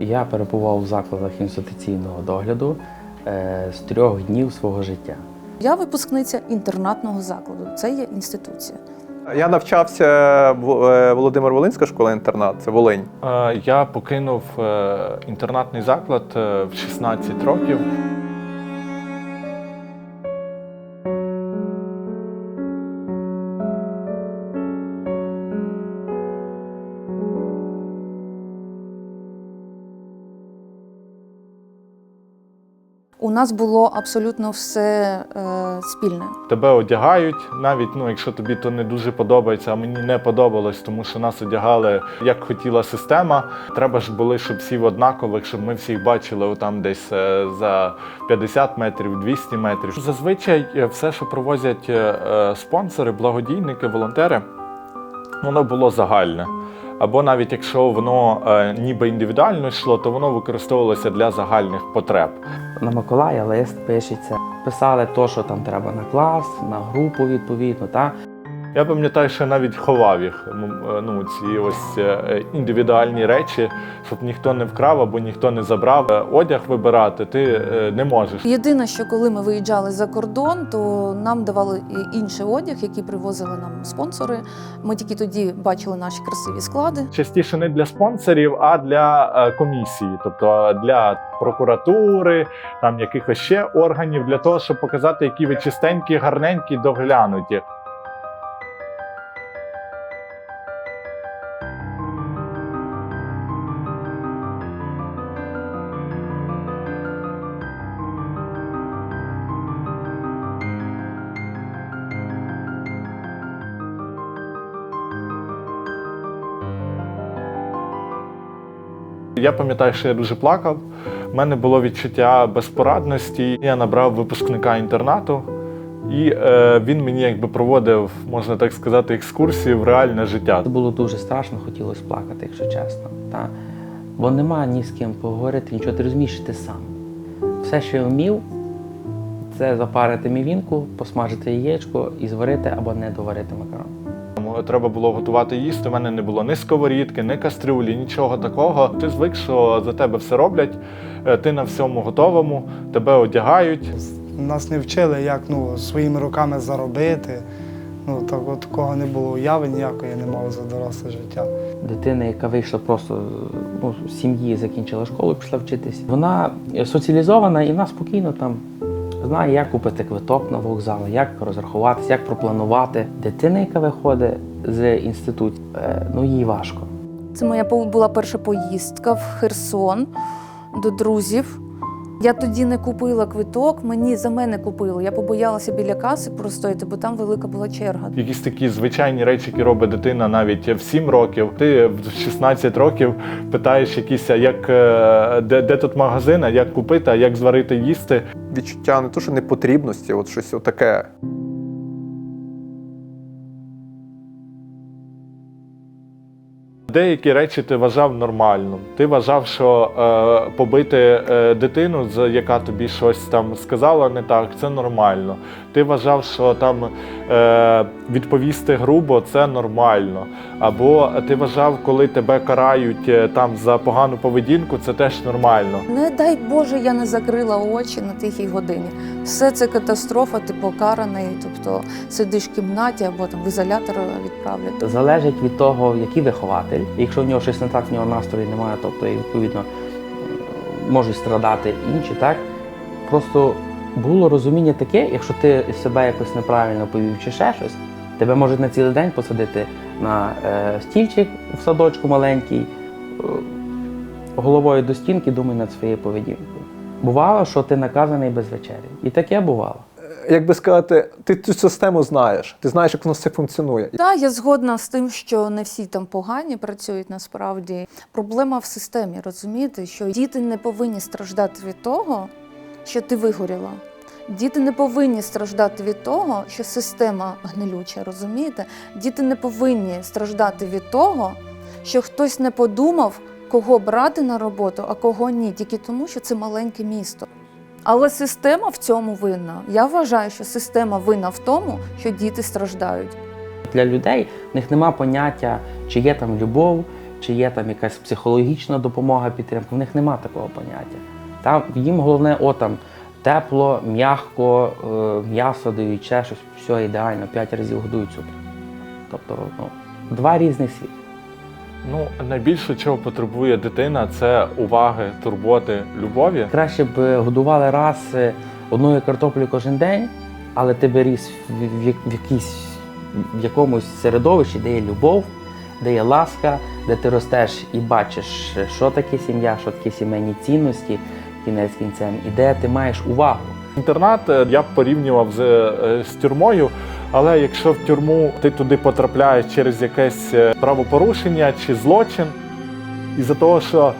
Я перебував в закладах інституційного догляду е, з трьох днів свого життя. Я випускниця інтернатного закладу. Це є інституція. Я навчався в е, Володимир Волинська школа-інтернат, це Волинь. Е, Я покинув інтернатний заклад в 16 років. У нас було абсолютно все е, спільне. Тебе одягають, навіть ну, якщо тобі то не дуже подобається, а мені не подобалось, тому що нас одягали як хотіла система. Треба ж були, щоб всі в однакових, щоб ми всіх бачили там десь е, за 50 метрів, 200 метрів. Зазвичай е, все, що провозять е, спонсори, благодійники, волонтери, воно було загальне. Або навіть якщо воно е, ніби індивідуально йшло, то воно використовувалося для загальних потреб. На Миколая лист пишеться. Писали то, що там треба на клас, на групу відповідно. Та? Я пам'ятаю, що навіть ховав їх. ну, е, Ну, ці ось е, індивідуальні речі, щоб ніхто не вкрав або ніхто не забрав. Е, Одяг вибирати ти не можеш. Єдине, що коли ми виїжджали за кордон, то нам давали інший одяг, який привозили нам спонсори. Ми тільки тоді бачили наші красиві склади. Частіше не для спонсорів, а для комісії, тобто для прокуратури, там якихось ще органів, для того, щоб показати, які ви чистенькі, гарненькі, доглянуті. Я пам'ятаю, що я дуже плакав. У мене було відчуття безпорадності. Я набрав випускника інтернату, і е, він мені якби проводив, можна так сказати, екскурсію в реальне життя. Це було дуже страшно, хотілося плакати, якщо чесно. Та? Бо нема ні з ким поговорити, нічого ти розумієш, ти сам. Все, що я вмів, це запарити мівінку, посмажити яєчко і зварити або не доварити макарон. Треба було готувати їсти. У мене не було ні сковорідки, ні кастрюлі, нічого такого. Ти звик, що за тебе все роблять, е, ти на всьому готовому, тебе одягають. Нас не вчили, як ну, своїми руками заробити. Ну, так, от, такого не було уяви ніякої не мав за доросле життя. Дитина, яка вийшла просто ну, з сім'ї, закінчила школу, пішла вчитись. Вона соціалізована і вона спокійно там знає, як купити квиток на вокзал, як розрахуватися, як пропланувати. Дитина, яка виходить з інституту, е, ну їй важко. Це моя була перша поїздка в Херсон до друзів. Я тоді не купила квиток, мені за мене купили. Я побоялася біля каси простояти, бо там велика була черга. Якісь такі звичайні речі, які робить дитина навіть в 7 років. Ти в 16 років питаєш якісь, як е, де, де тут магазин, як купити, а як зварити їсти. Відчуття не то, що непотрібності, от щось отаке. Деякі речі ти вважав нормально. Ти вважав, що е, побити е, дитину, з- яка тобі щось там сказала не так, це нормально. Ти вважав, що там е, відповісти грубо це нормально. Або ти вважав, коли тебе карають е, там за погану поведінку, це теж нормально. Не дай Боже, я не закрила очі на тихій годині. Все це катастрофа, ти покараний, тобто сидиш в кімнаті або там в ізолятор відправлять. Залежить від того, який вихователь. Якщо в нього щось не так, в нього настрою немає, тобто відповідно можуть страдати інші, так? Просто було розуміння таке, якщо ти себе якось неправильно повів чи ще щось, тебе можуть на цілий день посадити на е, стільчик в садочку маленький, е, головою до стінки, думай над своєю поведінкою. Бувало, що ти наказаний без вечері. І таке бувало. Як би сказати, ти цю систему знаєш, ти знаєш, як воно все функціонує. Так, я згодна з тим, що не всі там погані працюють насправді. Проблема в системі, розумієте, що діти не повинні страждати від того, що ти вигоріла. Діти не повинні страждати від того, що система гнилюча, розумієте? Діти не повинні страждати від того, що хтось не подумав, кого брати на роботу, а кого ні, тільки тому, що це маленьке місто. Але система в цьому винна. Я вважаю, що система винна в тому, що діти страждають. Для людей в них нема поняття, чи є там любов, чи є там якась психологічна допомога, підтримка. В них нема такого поняття. Там їм головне, о там тепло, м'яко, е, м'ясо дають, ще щось, все ідеально, п'ять разів годують супер. Тобто, ну, два різних світи. Ну, найбільше чого потребує дитина, це уваги, турботи, любові. Краще б годували раз е, одною картоплею кожен день, але ти би ріс в, в, в якійсь в якомусь середовищі, де є любов, де є ласка, де ти ростеш і бачиш, е, що таке сім'я, що таке сімейні цінності, кінець кінцем, і де ти маєш увагу. Інтернат е, я б порівнював з, е, з тюрмою, але якщо в тюрму ти туди потрапляєш через якесь е, правопорушення чи злочин, із-за того, що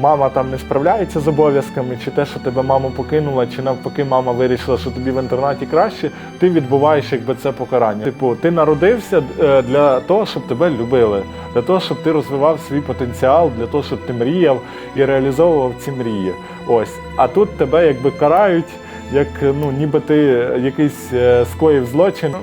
мама там не справляється з обов'язками, чи те, що тебе мама покинула, чи навпаки, мама вирішила, що тобі в інтернаті краще, ти відбуваєш якби це покарання. Типу, ти народився е, для того, щоб тебе любили, для того, щоб ти розвивав свій потенціал, для того, щоб ти мріяв і реалізовував ці мрії. Ось, а тут тебе якби карають. Як ну ніби ти якийсь е, скоїв злочин,